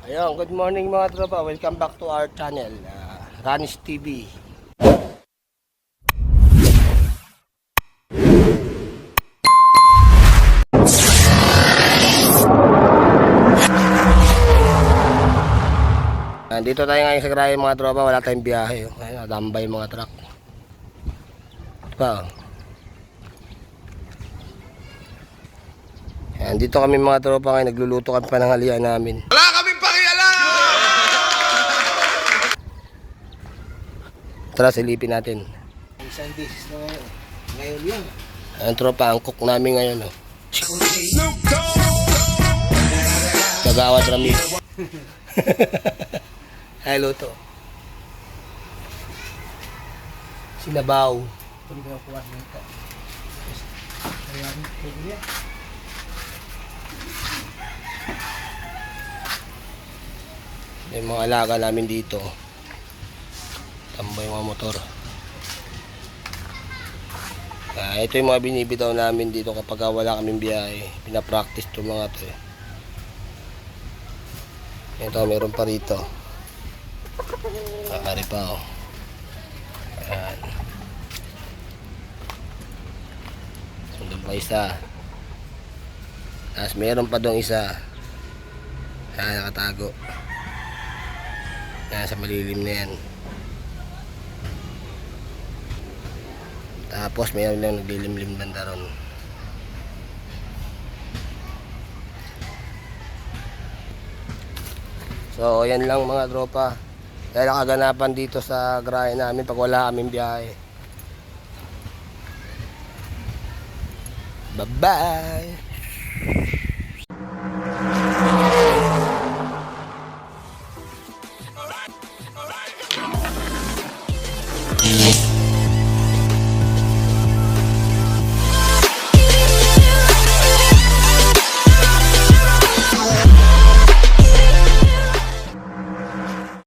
Ayun, good morning mga tropa. Welcome back to our channel, uh, Ranis TV. Nandito tayo ngayon sa Grahe mga tropa, wala tayong biyahe. Ayun, nadambay mga truck. Pa, oh. Ayan, dito kami mga tropa ngayon, nagluluto kami pananghalian namin. Wala kaming pakialam! Tara, silipin natin. Isang beses na ngayon. Ngayon yun. Ayan tropa, ang cook namin ngayon. Oh. Kagawad rami. Ay, luto. Sinabaw. Kung ko kuha nito. Pwede. May mga alaga namin dito. Tambay mga motor. Ah, ito yung mga binibitaw namin dito kapag wala kaming biyahe. Pinapractice to mga to eh. Ito, meron pa rito. Kakari pa oh. Ayan. Sundon pa isa. Tapos meron pa doon isa. Ayan, nakatago. Yan, sa malilim na yan. Tapos mayroon lang naglilimlim banda ron. So, yan lang mga tropa. Dahil ang kaganapan dito sa grahe namin pag wala kaming biyahe. Bye-bye!